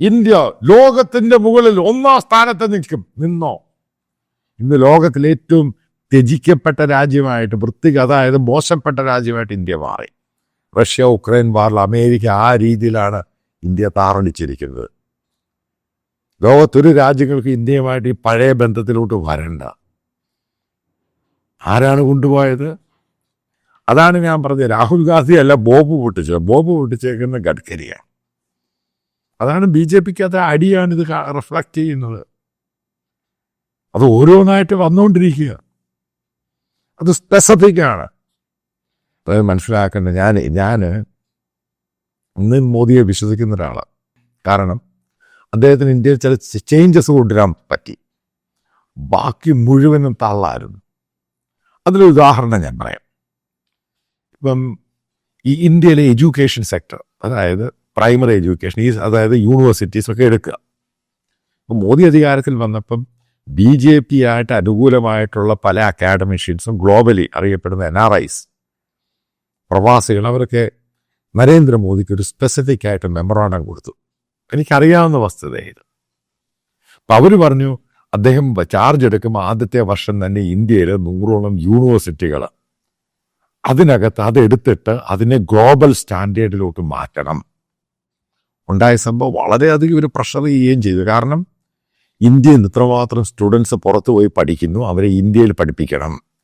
India ലോകത്തിന്റെ മുകളിൽ ഒന്നാം സ്ഥാനത്ത് നിൽക്കും. നിന്നോ? ഇന്ന് ലോകത്തിലെ ഏറ്റവും ത്യജിക്കപ്പെട്ട രാജ്യമായിട്ട് വൃത്തിക അതായത് മോശപ്പെട്ട രാജ്യമായിട്ട് ഇന്ത്യ മാറി. റഷ്യ ഉക്രൈൻ വാറിൽ അമേരിക്ക ആ രീതിയിലാണ് ഇന്ത്യ താറണിച്ചിരിക്കുന്നത് ലോകത്തൊരു രാജ്യങ്ങൾക്ക് ഇന്ത്യയുമായിട്ട് ഈ പഴയ ബന്ധത്തിലോട്ട് വരണ്ട. ആരാണ് കൊണ്ടുപോയത്? അതാണ് ഞാൻ പറഞ്ഞത്. രാഹുൽ ഗാന്ധി അല്ല ബോബ് പൊട്ടിച്ചത്. ബോബ് പൊട്ടിച്ചേക്കുന്ന ഗഡ്കരിയാണ്. അതാണ് ബി ജെ പിക്ക് അത് അടിയാണ് ഇത് റിഫ്ലക്റ്റ് ചെയ്യുന്നത്. അത് ഓരോന്നായിട്ട് വന്നുകൊണ്ടിരിക്കുക അത് സ്പെസിഫിക് ആണ്. അത് മനസ്സിലാക്കേണ്ടത് ഞാൻ ഞാൻ ഇന്ന് മോദിയെ വിശ്വസിക്കുന്ന ഒരാളാണ് കാരണം അദ്ദേഹത്തിന് ഇന്ത്യയിൽ ചില ചേഞ്ചസ് കൊണ്ടുവരാൻ പറ്റി. ബാക്കി മുഴുവനും തള്ളായിരുന്നു. അതിലൊരു ഉദാഹരണം ഞാൻ പറയാം. ഇപ്പം ഈ ഇന്ത്യയിലെ എഡ്യൂക്കേഷൻ സെക്ടർ അതായത് പ്രൈമറി എഡ്യൂക്കേഷൻ ഈ അതായത് യൂണിവേഴ്സിറ്റീസൊക്കെ എടുക്കുക. അപ്പം മോദി അധികാരത്തിൽ വന്നപ്പം ബി ജെ പി ആയിട്ട് അനുകൂലമായിട്ടുള്ള പല അക്കാഡമിഷ്യൻസും ഗ്ലോബലി അറിയപ്പെടുന്ന എൻ ആർ ഐസ് പ്രവാസികൾ അവരൊക്കെ നരേന്ദ്രമോദിക്ക് ഒരു സ്പെസിഫിക് ആയിട്ട് മെമ്മറാണ്ടം കൊടുത്തു. എനിക്കറിയാവുന്ന വസ്തുത ഇത്. അപ്പം അവർ പറഞ്ഞു അദ്ദേഹം ചാർജ് എടുക്കുമ്പോൾ ആദ്യത്തെ വർഷം തന്നെ ഇന്ത്യയിൽ നൂറോളം യൂണിവേഴ്സിറ്റികൾ അതിനകത്ത് അതെടുത്തിട്ട് അതിനെ ഗ്ലോബൽ സ്റ്റാൻഡേർഡിലോട്ട് മാറ്റണം. ഉണ്ടായ സംഭവം വളരെയധികം ഒരു പ്രഷർ ചെയ്യുകയും ചെയ്തു. കാരണം ഇന്ത്യയിൽ ഇത്രമാത്രം സ്റ്റുഡൻസ് പുറത്തു പോയി പഠിക്കുന്നു. അവരെ ഇന്ത്യയിൽ പഠിപ്പിക്കണം.